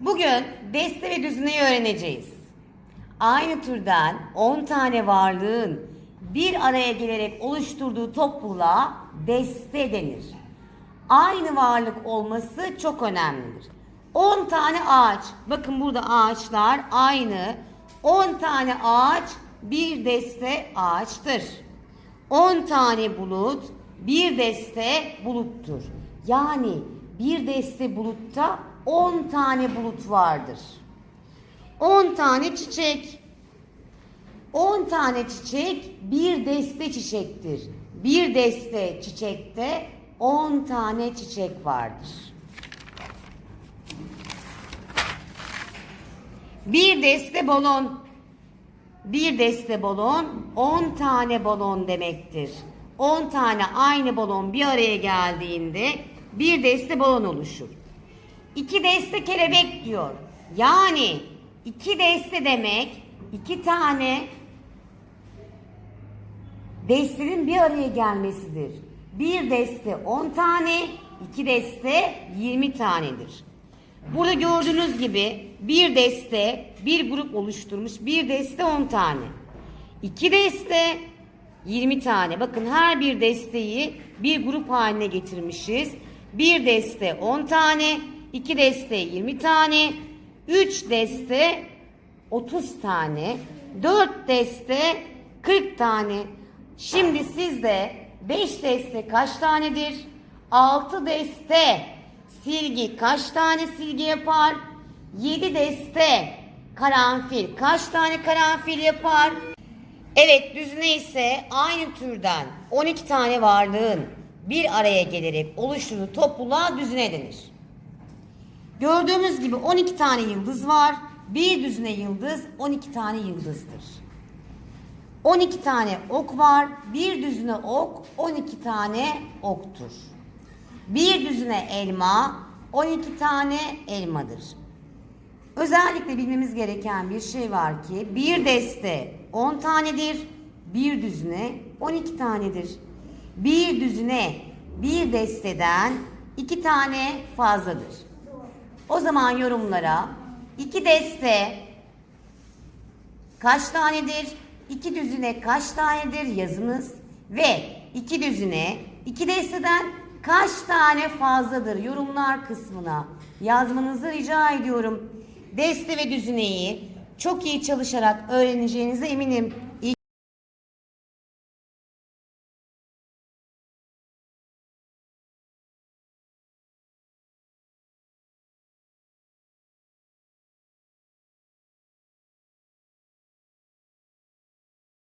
Bugün deste ve düzineyi öğreneceğiz. Aynı türden 10 tane varlığın bir araya gelerek oluşturduğu topluluğa deste denir. Aynı varlık olması çok önemlidir. 10 tane ağaç, bakın burada ağaçlar aynı. 10 tane ağaç bir deste ağaçtır. 10 tane bulut bir deste buluttur. Yani bir deste bulutta 10 tane bulut vardır. 10 tane çiçek. 10 tane çiçek bir deste çiçektir. Bir deste çiçekte 10 tane çiçek vardır. Bir deste balon. Bir deste balon 10 tane balon demektir. 10 tane aynı balon bir araya geldiğinde bir deste balon oluşur. İki deste kelebek diyor. Yani iki deste demek iki tane destenin bir araya gelmesidir. Bir deste 10 tane, iki deste 20 tanedir. Burada gördüğünüz gibi bir deste bir grup oluşturmuş. Bir deste 10 tane. İki deste 20 tane. Bakın her bir desteği bir grup haline getirmişiz. Bir deste 10 tane, iki deste 20 tane, 3 deste 30 tane, 4 deste 40 tane. Şimdi sizde 5 deste kaç tanedir? 6 deste silgi kaç tane silgi yapar? 7 deste karanfil kaç tane karanfil yapar? Evet düzine ise aynı türden 12 tane varlığın bir araya gelerek oluşturduğu topluluğa düzine denir. Gördüğümüz gibi 12 tane yıldız var. Bir düzine yıldız 12 tane yıldızdır. 12 tane ok var. Bir düzine ok 12 tane oktur. Bir düzine elma 12 tane elmadır. Özellikle bilmemiz gereken bir şey var ki bir deste 10 tanedir, bir düzine 12 tanedir. Bir düzine bir desteden 2 tane fazladır. O zaman yorumlara iki deste kaç tanedir, iki düzine kaç tanedir yazınız ve iki düzine iki desteden kaç tane fazladır yorumlar kısmına yazmanızı rica ediyorum. Deste ve düzineyi çok iyi çalışarak öğreneceğinize eminim.